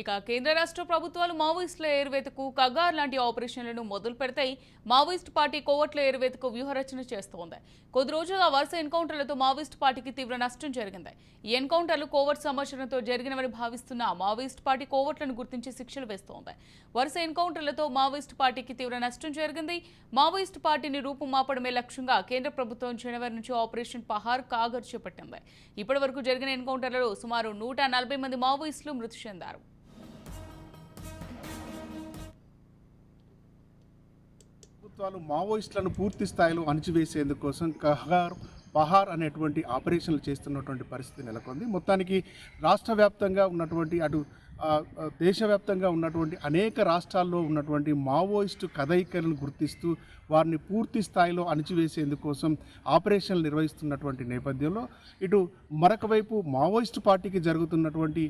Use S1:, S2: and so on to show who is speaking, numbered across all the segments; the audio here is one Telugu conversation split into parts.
S1: ఇక కేంద్ర రాష్ట్ర ప్రభుత్వాలు మావోయిస్టుల ఎయిర్వేతకు కగార్ లాంటి ఆపరేషన్లను మొదలు పెడతాయి. మావోయిస్ట్ పార్టీ కోవట్ల ఎయిర్వేతకు వ్యూహరచన చేస్తోంది. కొద్ది రోజులుగా వరుస ఎన్కౌంటర్లతో మావోయిస్ట్ పార్టీకి తీవ్ర నష్టం జరిగింది. ఈ ఎన్కౌంటర్లు కోవట్ సమాచారంతో జరిగినవని భావిస్తున్న మావోయిస్ట్ పార్టీ కోవట్లను గుర్తించి శిక్షలు వేస్తోంది. వరుస ఎన్కౌంటర్లతో మావోయిస్ట్ పార్టీకి తీవ్ర నష్టం జరిగింది. మావోయిస్ట్ పార్టీని రూపుమాపడమే లక్ష్యంగా కేంద్ర ప్రభుత్వం జనవరి నుంచి ఆపరేషన్ పహార్ కాగర్ చేపట్టింది. ఇప్పటి వరకు జరిగిన ఎన్కౌంటర్లలో సుమారు నూట నలభై మంది మావోయిస్టులు మృతి చెందారు.
S2: ప్రభుత్వాలు మావోయిస్టులను పూర్తి స్థాయిలో అణిచివేసేందుకోసం కహార్ పహార్ అనేటువంటి ఆపరేషన్లు చేస్తున్నటువంటి పరిస్థితి నెలకొంది. మొత్తానికి రాష్ట్ర వ్యాప్తంగా ఉన్నటువంటి అటు దేశవ్యాప్తంగా ఉన్నటువంటి అనేక రాష్ట్రాల్లో ఉన్నటువంటి మావోయిస్టు కదయికలను గుర్తిస్తూ వారిని పూర్తి స్థాయిలో అణిచివేసేందుకోసం ఆపరేషన్లు నిర్వహిస్తున్నటువంటి నేపథ్యంలో ఇటు మరొక వైపు మావోయిస్టు పార్టీకి జరుగుతున్నటువంటి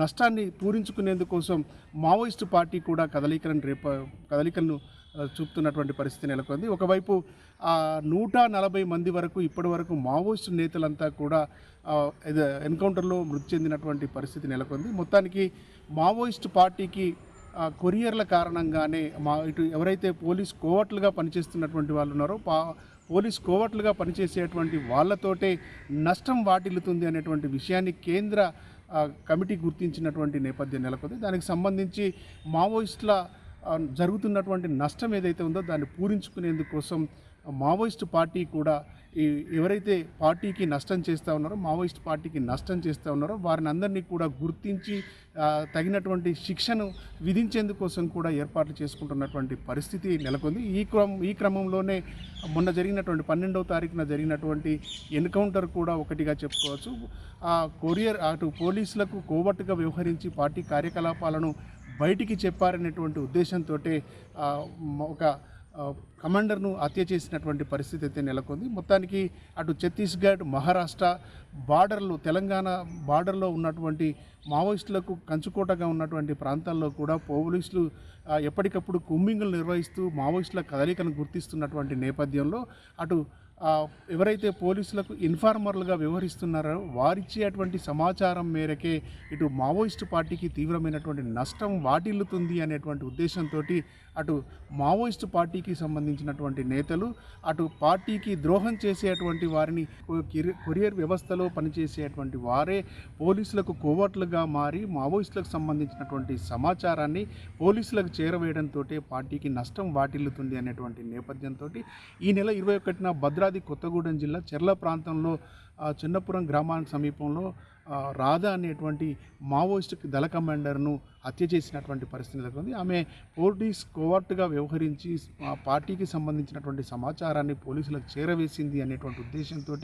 S2: నష్టాన్ని పూరించుకునేందుకోసం మావోయిస్టు పార్టీ కూడా కదలికలను రేప కదలికలను చూపుతున్నటువంటి పరిస్థితి నెలకొంది. ఒకవైపు నూట నలభై మంది వరకు ఇప్పటి వరకు మావోయిస్టు నేతలంతా కూడా ఎన్కౌంటర్లో మృతి చెందినటువంటి పరిస్థితి నెలకొంది. మొత్తానికి మావోయిస్టు పార్టీకి కొరియర్ల కారణంగానే మా ఇటు ఎవరైతే పోలీస్ కోవట్లుగా పనిచేస్తున్నటువంటి వాళ్ళు ఉన్నారో పా పోలీస్ కోవట్లుగా పనిచేసేటువంటి వాళ్ళతోటే నష్టం వాటిల్లుతుంది అనేటువంటి విషయాన్ని కేంద్ర కమిటీ గుర్తించినటువంటి నేపథ్యం నెలకొంది. దానికి సంబంధించి మావోయిస్టుల జరుగుతున్నటువంటి నష్టం ఏదైతే ఉందో దాన్ని పూరించుకునేందుకోసం మావోయిస్ట్ పార్టీ కూడా ఈ ఎవరైతే పార్టీకి నష్టం చేస్తూ ఉన్నారో మావోయిస్ట్ పార్టీకి నష్టం చేస్తూ ఉన్నారో వారిని అందరినీ కూడా గుర్తించి తగినటువంటి శిక్షను విధించేందుకోసం కూడా ఏర్పాట్లు చేసుకుంటున్నటువంటి పరిస్థితి నెలకొంది. ఈ క్రమం ఈ క్రమంలోనే మొన్న జరిగినటువంటి పన్నెండవ తారీఖున జరిగినటువంటి ఎన్కౌంటర్ కూడా ఒకటిగా చెప్పుకోవచ్చు. ఆ కొరియర్ అటు పోలీసులకు కోవట్టుగా వ్యవహరించి పార్టీ కార్యకలాపాలను బయటికి చెప్పారనేటువంటి ఉద్దేశంతో ఒక కమాండర్ను హత్య చేసినటువంటి పరిస్థితి అయితే నెలకొంది. మొత్తానికి అటు ఛత్తీస్గఢ్ మహారాష్ట్ర బార్డర్లు తెలంగాణ బార్డర్లో ఉన్నటువంటి మావోయిస్టులకు కంచుకోటగా ఉన్నటువంటి ప్రాంతాల్లో కూడా పోలీసులు ఎప్పటికప్పుడు కుంబింగులు నిర్వహిస్తూ మావోయిస్టుల కదలికను గుర్తిస్తున్నటువంటి నేపథ్యంలో అటు ఎవరైతే పోలీసులకు ఇన్ఫార్మర్లుగా వ్యవహరిస్తున్నారో వారిచ్చేటువంటి సమాచారం మేరకే ఇటు మావోయిస్టు పార్టీకి తీవ్రమైనటువంటి నష్టం వాటిల్లుతుంది అనేటువంటి ఉద్దేశంతో అటు మావోయిస్టు పార్టీకి సంబంధించినటువంటి నేతలు అటు పార్టీకి ద్రోహం చేసేటువంటి వారిని కొరియర్ వ్యవస్థలో పనిచేసేటువంటి వారే పోలీసులకు కోవట్లుగా మారి మావోయిస్టులకు సంబంధించినటువంటి సమాచారాన్ని పోలీసులకు చేరవేయడంతో పార్టీకి నష్టం వాటిల్లుతుంది అనేటువంటి నేపథ్యంతో ఈ నెల ఇరవై ఒకటిన భద్రాద్రి కొత్తగూడెం జిల్లా చెర్ల ప్రాంతంలో చిన్నపురం గ్రామానికి సమీపంలో రాధా అనేటువంటి మావోయిస్ట్ దళ కమాండర్ను హత్య చేసినటువంటి పరిస్థితి నెలకొంది. ఆమె పోలీస్ కోవర్ట్గా వ్యవహరించి ఆ పార్టీకి సంబంధించినటువంటి సమాచారాన్ని పోలీసులకు చేరవేసింది అనేటువంటి ఉద్దేశంతో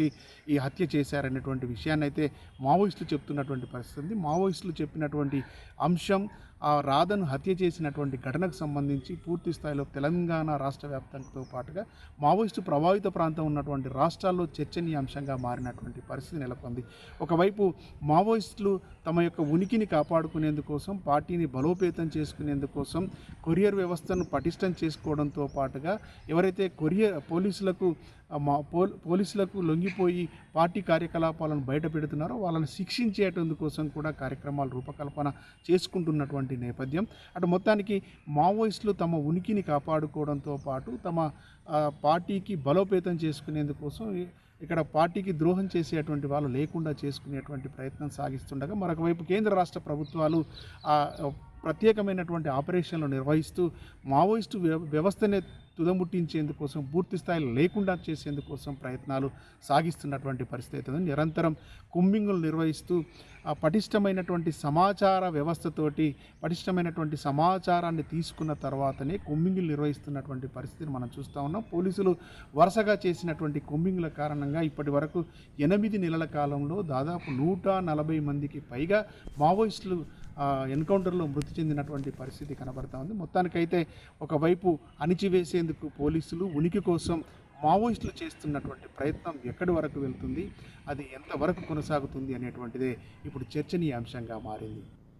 S2: ఈ హత్య చేశారనేటువంటి విషయాన్ని అయితే మావోయిస్టులు చెప్తున్నటువంటి పరిస్థితి ఉంది. మావోయిస్టులు చెప్పినటువంటి అంశం ఆ రాధను హత్య చేసినటువంటి ఘటనకు సంబంధించి పూర్తి స్థాయిలో తెలంగాణ రాష్ట్ర వ్యాప్తంతో పాటుగా మావోయిస్టు ప్రభావిత ప్రాంతం ఉన్నటువంటి రాష్ట్రాల్లో చర్చనీయాంశంగా మారినటువంటి పరిస్థితి నెలకొంది. ఒకవైపు మావోయిస్టులు తమ యొక్క ఉనికిని కాపాడుకునేందుకోసం పార్టీ పార్టీని బలోపేతం చేసుకునేందుకోసం కొరియర్ వ్యవస్థను పటిష్టం చేసుకోవడంతో పాటుగా ఎవరైతే కొరియర్ పోలీసులకు మా పో పోలీసులకు లొంగిపోయి పార్టీ కార్యకలాపాలను బయట పెడుతున్నారో వాళ్ళని శిక్షించేటందుకోసం కూడా కార్యక్రమాలు రూపకల్పన చేసుకుంటున్నటువంటి నేపథ్యం. అటు మొత్తానికి మావోయిస్టులు తమ ఉనికిని కాపాడుకోవడంతో పాటు తమ పార్టీకి బలోపేతం చేసుకునేందుకోసం ఇక్కడ పార్టీకి ద్రోహం చేసేటువంటి వాళ్ళు లేకుండా చేసుకునేటువంటి ప్రయత్నం సాగిస్తుండగా మరొక వైపు కేంద్ర రాష్ట్ర ప్రభుత్వాలు ప్రత్యేకమైనటువంటి ఆపరేషన్లు నిర్వహిస్తూ మావోయిస్టు వ్యవస్థనే తుదముట్టించేందుకోసం పూర్తి స్థాయిలో లేకుండా చేసేందుకోసం ప్రయత్నాలు సాగిస్తున్నటువంటి పరిస్థితి నిరంతరం కుమ్మింగులు నిర్వహిస్తూ ఆ పటిష్టమైనటువంటి సమాచార వ్యవస్థతోటి పటిష్టమైనటువంటి సమాచారాన్ని తీసుకున్న తర్వాతనే కుమ్మింగులు నిర్వహిస్తున్నటువంటి పరిస్థితిని మనం చూస్తూ ఉన్నాం. పోలీసులు వరుసగా చేసినటువంటి కుమ్మింగుల కారణంగా ఇప్పటి వరకు ఎనిమిది నెలల కాలంలో దాదాపు నూట నలభై మందికి పైగా మావోయిస్టులు ఎన్కౌంటర్లో మృతి చెందినటువంటి పరిస్థితి కనబడతా ఉంది. మొత్తానికైతే ఒకవైపు అణిచివేసేందుకు పోలీసులు ఉనికి కోసం మావోయిస్టులు చేస్తున్నటువంటి ప్రయత్నం ఎక్కడి వరకు వెళ్తుంది? అది ఎంతవరకు కొనసాగుతుంది అనేటువంటిదే ఇప్పుడు చర్చనీయాంశంగా మారింది.